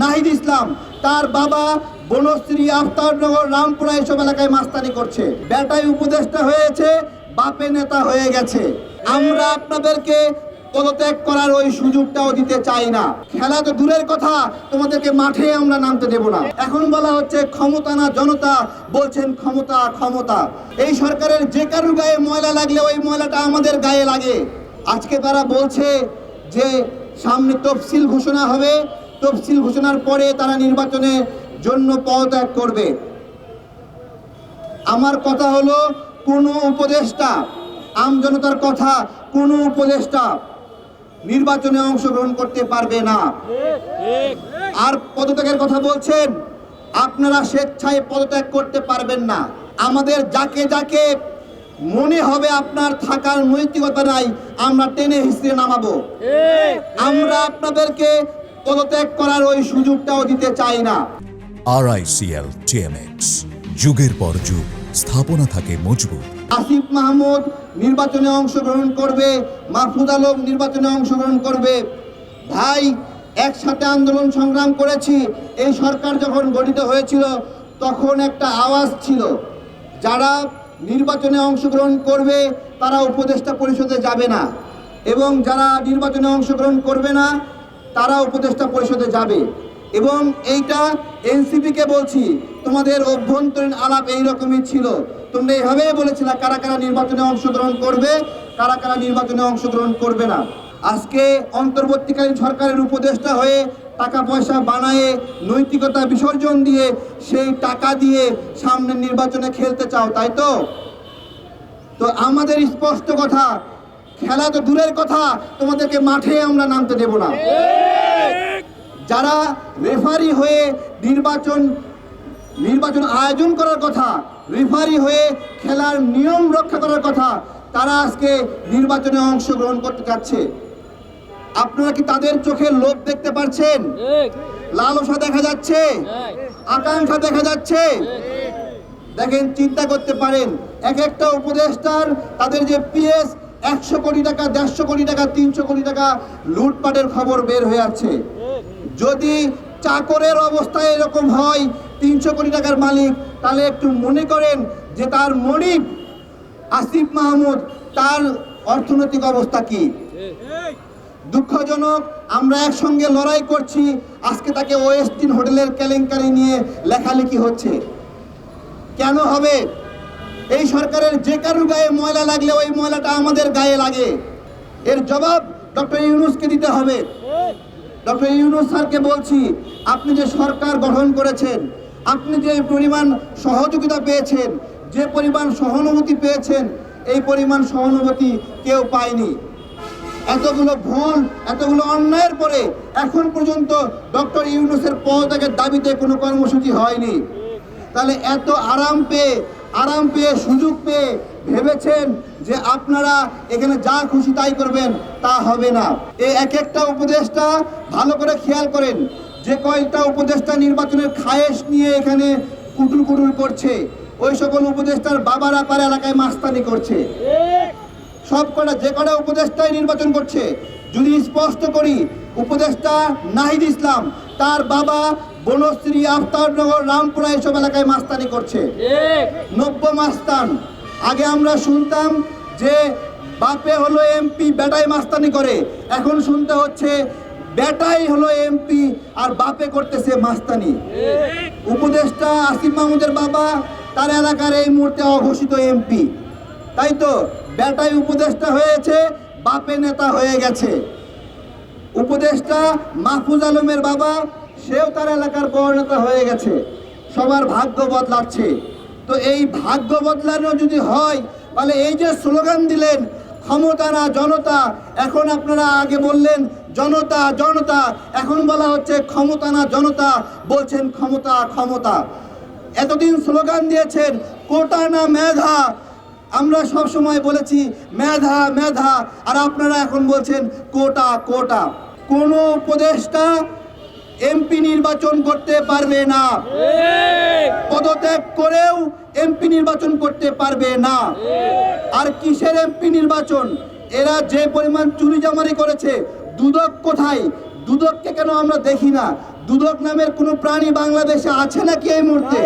নাহিদ ইসলাম, তার বাবা বনশ্রী আফতারনগর রামপুরা এসব এলাকায় মাস্তানি করছে। বেটাই উপদেষ্টা হয়েছে বাপে নেতা হয়ে গেছে। আমরা আপনাদেরকে পদত্যাগ করার ওই সুযোগটাও দিতে চাই না। খেলা তো দূরের কথা, তোমাদেরকে মাঠে আমরা নামতে দেব না। এখন বলা হচ্ছে ক্ষমতা না জনতা, বলছেন ক্ষমতা ক্ষমতা। এই সরকারের যে কারুর গায়ে ময়লা লাগলে ওই ময়লাটা আমাদের গায়ে লাগে। আজকে তারা বলছে যে সামনে তফসিল ঘোষণা হবে তফসিল ঘোষণার পরে তারা নির্বাচনের জন্য পদত্যাগ করবে। আমার কথা হলো, কোনো উপদেষ্টা আমজনতার কথা, কোনো উপদেষ্টা নির্বাচনে অংশগ্রহণ করতে পারবে না। আর পদত্যাগের কথা বলছেন, আপনারা স্বেচ্ছায় পদত্যাগ করতে পারবেন না। আমাদের যাকে যাকে মনে হবে আপনার থাকার নৈতিকতা নাই, আমরা টেনে হিসেবে নামাবো। আমরা আপনাদেরকে পদত্যাগ করার ওই সুযোগটাও দিতে চাই না। আরআইসিএল টিএমএক্স যুগের পর যুগ স্থাপনা থাকে মজবুত। আসিফ মাহমুদ নির্বাচনে অংশগ্রহণ করবে মাহফুজ আলম নির্বাচনে অংশগ্রহণ করবে। ভাই একসাথে আন্দোলন সংগ্রাম করেছি এই সরকার যখন গঠিত হয়েছিল তখন একটা আওয়াজ ছিল। যারা নির্বাচনে অংশগ্রহণ করবে তারা উপদেষ্টা পরিষদে যাবে না। এবং যারা নির্বাচনে অংশগ্রহণ করবে না তারা উপদেষ্টা পরিষদে যাবে। এবং এইটা এনসিপিকে বলছি, তোমাদের অভ্যন্তরীণ আলাপ এই রকমই ছিল। তোমরা এইভাবেই বলেছিলে, কারা কারা নির্বাচনে অংশগ্রহণ করবে, কারা কারা নির্বাচনে অংশগ্রহণ করবে না। আজকে অন্তর্বর্তীকালীন সরকারের উপদেষ্টা হয়ে টাকা পয়সা বানায়ে, নৈতিকতা বিসর্জন দিয়ে, সেই টাকা দিয়ে সামনের নির্বাচনে খেলতে চাও, তাই তো? তো আমাদের স্পষ্ট কথা খেলা তো দূরের কথা, তোমাদেরকে মাঠে আমরা নামতে দেব না। যারা রেফারি হয়ে নির্বাচন নির্বাচন আয়োজন করার কথা, রেফারি হয়ে খেলার নিয়ম রক্ষা করার কথা, তারা আজকে নির্বাচনে অংশগ্রহণ করতে চাচ্ছে আপনারা কি তাদের চোখে লোভ দেখতে পারছেন? লালসা দেখা যাচ্ছে। আকাঙ্ক্ষা দেখা যাচ্ছে। দেখেন, চিন্তা করতে পারেন, এক একটা উপদেষ্টার, তাদের যে পিএস একশো কোটি টাকা, দেড়শো কোটি টাকা, তিনশো কোটি টাকা লুটপাটের খবর বের হয়ে আছে যদি চাকরের অবস্থায় এরকম হয়, তিনশো কোটি টাকার মালিক, তাহলে একটু মনে করেন যে তার মনিব আসিফ মাহমুদ, তার অর্থনৈতিক অবস্থা কি? দুঃখজনক, আমরা একসঙ্গে লড়াই করছি, আজকে তাকে ওয়েস্টিন হোটেলের কেলেঙ্কারি নিয়ে লেখালেখি হচ্ছে। কেন হবে? এই সরকারের যে কারুর গায়ে ময়লা লাগলে ওই ময়লাটা আমাদের গায়ে লাগে। এর জবাব ডক্টর ইউনুসকে দিতে হবে। ডক্টর ইউনুস স্যারকে বলছি, আপনি যে সরকার গঠন করেছেন, আপনি যে পরিমাণ সহযোগিতা পেয়েছেন, যে পরিমাণ সহানুভূতি পেয়েছেন, এই পরিমাণ সহানুভূতি কেউ পায়নি। এতগুলো ভুল, এতগুলো অন্যায়ের পরে এখন পর্যন্ত ডক্টর ইউনুসের পদত্যাগের দাবিতে কোনো কর্মসূচি হয়নি। তাহলে এত আরাম পেয়ে আরাম পেয়ে, সুযোগ পেয়ে ভেবেছেন যে আপনারা এখানে যা খুশি তাই করবেন, তা হবে না। এই এক একটা উপদেশটা ভালো করে খেয়াল করেন যে কয়েকটা উপদেষ্টা নির্বাচনের খায়েশ নিয়ে এখানে কুটুর কুটুর করছে। ওই সকল উপদেষ্টার বাবারা পার এলাকায় মাস্তানি করছে। সব কটা, যে কটা উপদেষ্টাই নির্বাচন করছে। যদি স্পষ্ট করি, উপদেষ্টা নাহিদ ইসলাম তার বাবা বনশ্রী আফতারনগর রামপুরা এসব এলাকায় মাস্তানি করছে। নব্য মাস্তান। আগে আমরা শুনতাম যে বাপে হলো এমপি বেটাই মাস্তানি করে। এখন শুনতে হচ্ছে বেটাই হলো এমপি আর বাপে করতেছে মাস্তানি। উপদেষ্টা আসিফ মাহমুদের বাবা তার এলাকার এই মুহূর্তে অঘোষিত এমপি। তাই তো বেটাই উপদেষ্টা হয়েছে বাপে নেতা হয়ে গেছে। উপদেষ্টা মাহফুজ আলমের বাবা, সেও তার এলাকার বড় হয়ে গেছে। সবার ভাগ্য বদলাচ্ছে। তো এই ভাগ্য বদলানো যদি হয়, তাহলে এই যে স্লোগান দিলেন, ক্ষমতা না জনতা, এখন আপনারা আগে বললেন, জনতা জনতা, এখন বলা হচ্ছে ক্ষমতা না জনতা, বলছেন ক্ষমতা ক্ষমতা। এতদিন স্লোগান দিয়েছেন, কোটা না মেধা, আমরা সব সময় বলেছি, মেধা মেধা, আর আপনারা এখন বলছেন, কোটা কোটা। কোন উপদেষ্টা এমপি নির্বাচন করতে পারবে না। পদত্যাগ করেও এমপি নির্বাচন করতে পারবে না। আর কিসের এমপি নির্বাচন? এরা যে পরিমাণ চুরি জামারি করেছে, দুদক কোথায়? দুদককে কেন আমরা দেখি না? দুদক নামের কোনো প্রাণী বাংলাদেশে আছে নাকি এই মুহূর্তে?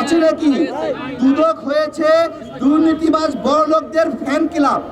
আছে নাকি? দুদক হয়েছে দুর্নীতিবাজ বড় লোকদের ফ্যান ক্লাব।